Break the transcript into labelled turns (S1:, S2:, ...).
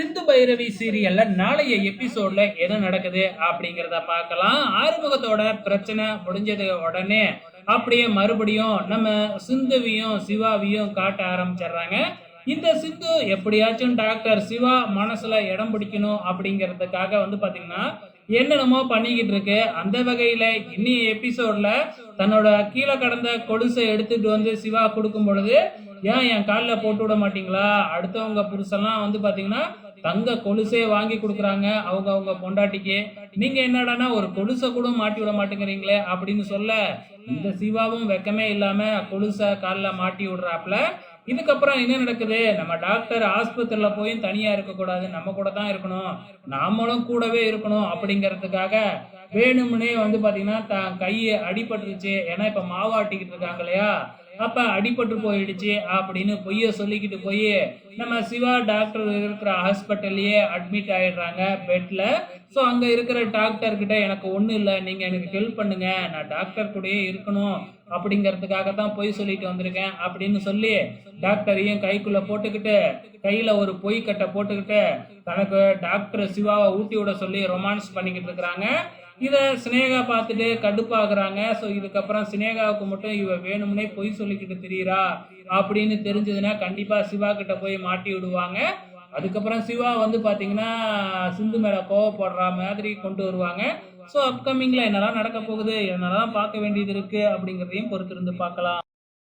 S1: சிந்து பைரவி சீரியல்ல நாளைய எபிசோட்ல என்ன நடக்குது அப்படிங்கறத பார்க்கலாம். ஆறுமுகத்தோட பிரச்சனை முடிஞ்சது உடனே அப்படியே மறுபடியும் நம்ம சிந்துவையும் சிவாவையும் காட்ட ஆரம்பிச்சிடுறாங்க. இந்த சிந்து எப்படியாச்சும் டாக்டர் சிவா மனசுல இடம் பிடிக்கணும் அப்படிங்கிறதுக்காக வந்து பாத்தீங்கன்னா என்னென்னமோ பண்ணிக்கிட்டு இருக்கு. அந்த வகையில இன்னி எபிசோட்ல தன்னோட கீழே கடந்த கொலுசை எடுத்துட்டு வந்து சிவா கொடுக்கும் பொழுது ஏன் என் காலில் போட்டு விட மாட்டீங்களா? அடுத்தவங்க புருஷெல்லாம் வந்து பார்த்தீங்கன்னா தங்க கொலுசே வாங்கி கொடுக்குறாங்க அவங்க அவங்க பொண்டாட்டிக்கு. நீங்க என்னடான்னா ஒரு கொலுசை கூட மாட்டி விட மாட்டேங்கிறீங்களே அப்படின்னு சொல்ல இந்த சிவாவும் வெக்கமே இல்லாம கொலுசை காலில் மாட்டி விடுறாப்புல. இதுக்கப்புறம் என்ன நடக்குது? நம்ம டாக்டர் ஆஸ்பத்திரியில போய் தனியா இருக்கக்கூடாது. நம்ம கூட தான் இருக்கணும். நாமளும் கூடவே இருக்கணும் அப்படிங்கிறதுக்காக வேணும்னே வந்து பார்த்தீங்கன்னா தான் கையை அடிபட்டுருச்சு. ஏன்னா இப்போ மாவாட்டிக்கிட்டு இருக்காங்க இல்லையா? அப்போ அடிபட்டு போயிடுச்சு அப்படின்னு பொய்ய சொல்லிக்கிட்டு போய் நம்ம சிவா டாக்டர் இருக்கிற ஹாஸ்பிட்டல்லையே அட்மிட் ஆகிடுறாங்க பெட்டில் ஸோ அங்கே இருக்கிற டாக்டர் கிட்ட எனக்கு ஒன்றும் இல்லை நீங்கள் எனக்கு ஹெல்ப் பண்ணுங்க நான் டாக்டர் கூடயே இருக்கணும் அப்படிங்கிறதுக்காக தான் பொய் சொல்லிட்டு வந்திருக்கேன் அப்படின்னு சொல்லி டாக்டரையும் கைக்குள்ளே போட்டுக்கிட்டு கையில் ஒரு பொய் கட்டை போட்டுக்கிட்டு தனக்கு டாக்டர் சிவாவை ஊட்டி விட சொல்லி ரொமான்ஸ் பண்ணிக்கிட்டு இருக்கிறாங்க. இதை சினேகா பார்த்துட்டு கடுப்பாகிறாங்க. ஸோ இதுக்கப்புறம் சினேகாவுக்கு மட்டும் இவ வேணும்னே பொய் சொல்லிக்கிட்டு திரியிறா. அப்படின்னு தெரிஞ்சதுன்னா கண்டிப்பாக சிவா கிட்ட போய் மாட்டி விடுவாங்க. அதுக்கப்புறம் சிவா வந்து பார்த்தீங்கன்னா சிந்து மேலே கோவப்படுற மாதிரி கொண்டு வருவாங்க. ஸோ அப்கமிங்கில் என்னெல்லாம் நடக்க போகுது என்னெல்லாம் பார்க்க வேண்டியது இருக்குது அப்படிங்கிறதையும் பொறுத்திருந்து பார்க்கலாம்.